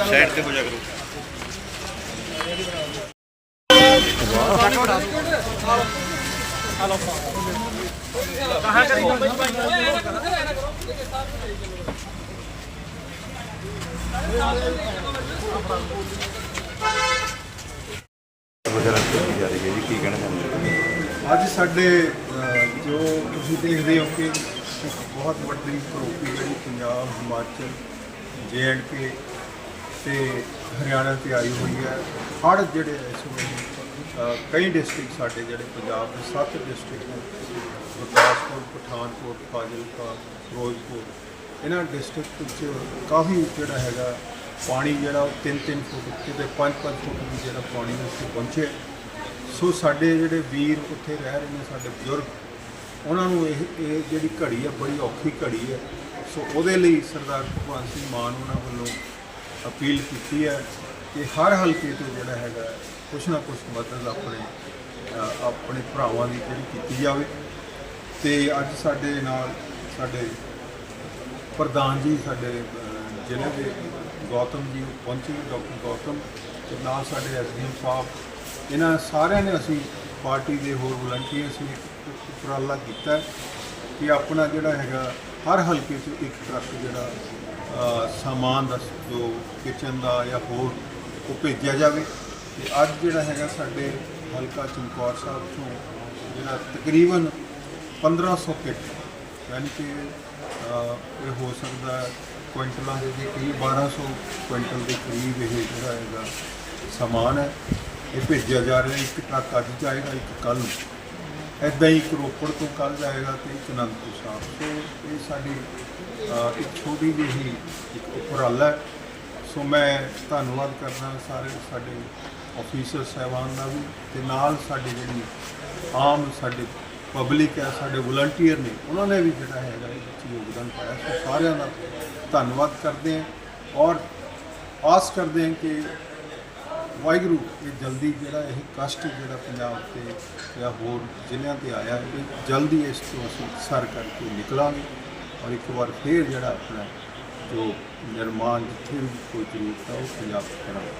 Side ਤੇ ਹੋ ਜਾ ਕਰੋ ਵਗੈਰਾ ਕੀਤੀ ਜਾ ਰਹੀ ਹੈ ਜੀ ਕੀ ਕਹਿਣਾ ਚਾਹੁੰਦੇ ਹੋ ਅੱਜ ਸਾਡੇ ਅਹ, ਜੋ ਤੁਸੀਂ ਦੇਖਦੇ ਹੋ ਕਿ ਇੱਕ ਬਹੁਤ ਵੱਡੀ ਕਰੋਪੀ ਜਿਹੜੀ ਪੰਜਾਬ ਹਿਮਾਚਲ ਕੇ ਤੇ ਹਰਿਆਣਾ ਤੇ ਆਈ ਹੋਈ ਹੈ। ਹੜ੍ਹ ਜਿਹੜੇ ਇਸ ਵੇਲੇ ਕਈ ਡਿਸਟ੍ਰਿਕਟ ਸਾਡੇ ਜਿਹੜੇ ਪੰਜਾਬ ਦੇ ਸੱਤ ਡਿਸਟ੍ਰਿਕਟ ਨੇ। ਗੁਰਦਾਸਪੁਰ, ਪਠਾਨਕੋਟ, ਫਾਜ਼ਿਲਕਾ, ਫਿਰੋਜ਼ਪੁਰ। ਇਹਨਾਂ ਡਿਸਟ੍ਰਿਕਟ ਵਿੱਚ ਕਾਫੀ ਜਿਹੜਾ ਹੈਗਾ ਪਾਣੀ ਜਿਹੜਾ ਉਹ 3-3 ਫੁੱਟ ਕਿਤੇ 5-5 ਫੁੱਟ ਵੀ ਜਿਹੜਾ ਪਾਣੀ ਉੱਥੇ ਪਹੁੰਚੇ। ਸੋ ਸਾਡੇ ਜਿਹੜੇ ਵੀਰ ਉੱਥੇ ਰਹਿ ਰਹੇ ਨੇ, ਸਾਡੇ ਬਜ਼ੁਰਗ, ਉਹਨਾਂ ਨੂੰ ਇਹ ਇਹ ਜਿਹੜੀ ਘੜੀ ਹੈ, ਬੜੀ ਔਖੀ ਘੜੀ ਹੈ। ਸੋ ਉਹਦੇ ਲਈ ਸਰਦਾਰ ਭਗਵੰਤ ਸਿੰਘ ਮਾਨ ਉਹਨਾਂ ਵੱਲੋਂ ਅਪੀਲ ਕੀਤੀ ਹੈ ਕਿ ਹਰ ਹਲਕੇ ਤੋਂ ਜਿਹੜਾ ਹੈਗਾ ਕੁਛ ਨਾ ਕੁਛ ਮਦਦ ਆਪਣੇ ਆਪਣੇ ਭਰਾਵਾਂ ਦੀ ਜਿਹੜੀ ਕੀਤੀ ਜਾਵੇ। ਤੇ ਅੱਜ ਸਾਡੇ ਨਾਲ ਸਾਡੇ ਪ੍ਰਧਾਨ ਜੀ, ਸਾਡੇ ਜ਼ਿਲ੍ਹੇ ਦੇ ਗੌਤਮ ਜੀ ਪਹੁੰਚੇ ਡਾਕਟਰ ਗੌਤਮ, ਤੇ ਨਾਲ ਸਾਡੇ ਐਸਡੀਐਮ ਸਾਹਿਬ, ਇਹਨਾਂ ਸਾਰਿਆਂ ਨੇ ਅਸੀਂ ਪਾਰਟੀ ਦੇ ਹੋਰ ਵਲੰਟੀਅਰਸ ਨੇ ਉਪਰਾਲਾ ਕੀਤਾ ਕਿ ਆਪਣਾ ਜਿਹੜਾ ਹੈਗਾ ਹਰ ਹਲਕੇ 'ਚ ਇੱਕ ਟਰੱਕ ਜਿਹੜਾ ਸਾਮਾਨ ਦਾ ਜੋ ਕਿਚਨ ਦਾ ਜਾਂ ਹੋਰ ਉਹ ਭੇਜਿਆ ਜਾਵੇ। ਤੇ ਅੱਜ ਜਿਹੜਾ ਹੈਗਾ ਸਾਡੇ ਹਲਕਾ ਚਮਕੌਰ ਸਾਹਿਬ ਤੋਂ ਜਿਹੜਾ ਤਕਰੀਬਨ 1500 ਕਿੱਟ ਯਾਨੀ ਕਿ ਇਹ ਹੋ ਸਕਦਾ ਕੁਇੰਟਲਾਂ ਦੇ ਵੀ ਕਰੀਬ 1200 ਕੁਇੰਟਲ ਦੇ ਕਰੀਬ ਇਹ ਜਿਹੜਾ ਹੈਗਾ ਸਮਾਨ ਹੈ, ਇਹ ਭੇਜਿਆ ਜਾ ਰਿਹਾ। ਇੱਕ ਟਰੱਕ ਅੱਜ ਜਾਏਗਾ, ਇੱਕ ਕੱਲ ਨੂੰ। ਐਦਾਂ ਹੀ ਇੱਕ ਰੋਪੜ ਤੋਂ ਕੱਲ ਜਾਏਗਾ ਤੇ ਇੱਕ ਅਨੰਦਪੁਰ ਸਾਹਿਬ। ਸੋ ਇਹ ਸਾਡੀ ਅਹ, ਇੱਕ ਛੋਟੀ ਜਿਹੀ ਇੱਕ ਉਪਰਾਲਾ ਹੈ। ਸੋ ਮੈਂ ਧੰਨਵਾਦ ਕਰਦਾ ਸਾਰੇ ਸਾਡੇ ਆਫੀਸਰ ਸਾਹਿਬਾਨ ਦਾ ਵੀ ਤੇ ਨਾਲ ਸਾਡੀ ਜਿਹੜੀ ਆਮ ਸਾਡੇ ਪਬਲਿਕ ਹੈ ਸਾਡੇ ਵਲੰਟੀਅਰ ਨੇ ਉਹਨਾਂ ਨੇ ਵੀ ਜਿਹੜਾ ਹੈਗਾ ਇਹ ਵਿੱਚ ਯੋਗਦਾਨ ਪਾਇਆ। ਸੋ ਸਾਰਿਆਂ ਦਾ ਧੰਨਵਾਦ ਕਰਦੇ ਹਾਂ ਔਰ ਆਸ ਕਰਦੇ ਹਾਂ ਕਿ ਵਾਹਿਗੁਰੂ, ਇਹ ਜਲਦੀ ਜਿਹੜਾ ਇਹ ਕਸ਼ਟ ਜਿਹੜਾ ਪੰਜਾਬ ਤੇ ਜਾਂ ਹੋਰ ਜ਼ਿਲ੍ਹਿਆਂ ਤੇ ਆਇਆ ਇਹ ਜਲਦੀ ਇਸ ਤੋਂ ਅਸੀਂ ਸਰ ਕਰਕੇ ਨਿਕਲਾਂਗੇ ਔਰ ਇੱਕ ਵਾਰ ਫੇਰ ਜਿਹੜਾ ਆਪਣਾ ਜੋ ਨਿਰਮਾਣ ਜਿੱਥੇ ਵੀ ਕੋਈ ਜ਼ਰੂਰਤ ਆ, ਉਹ ਪੰਜਾਬ 'ਚ ਕਰਾਂਗੇ।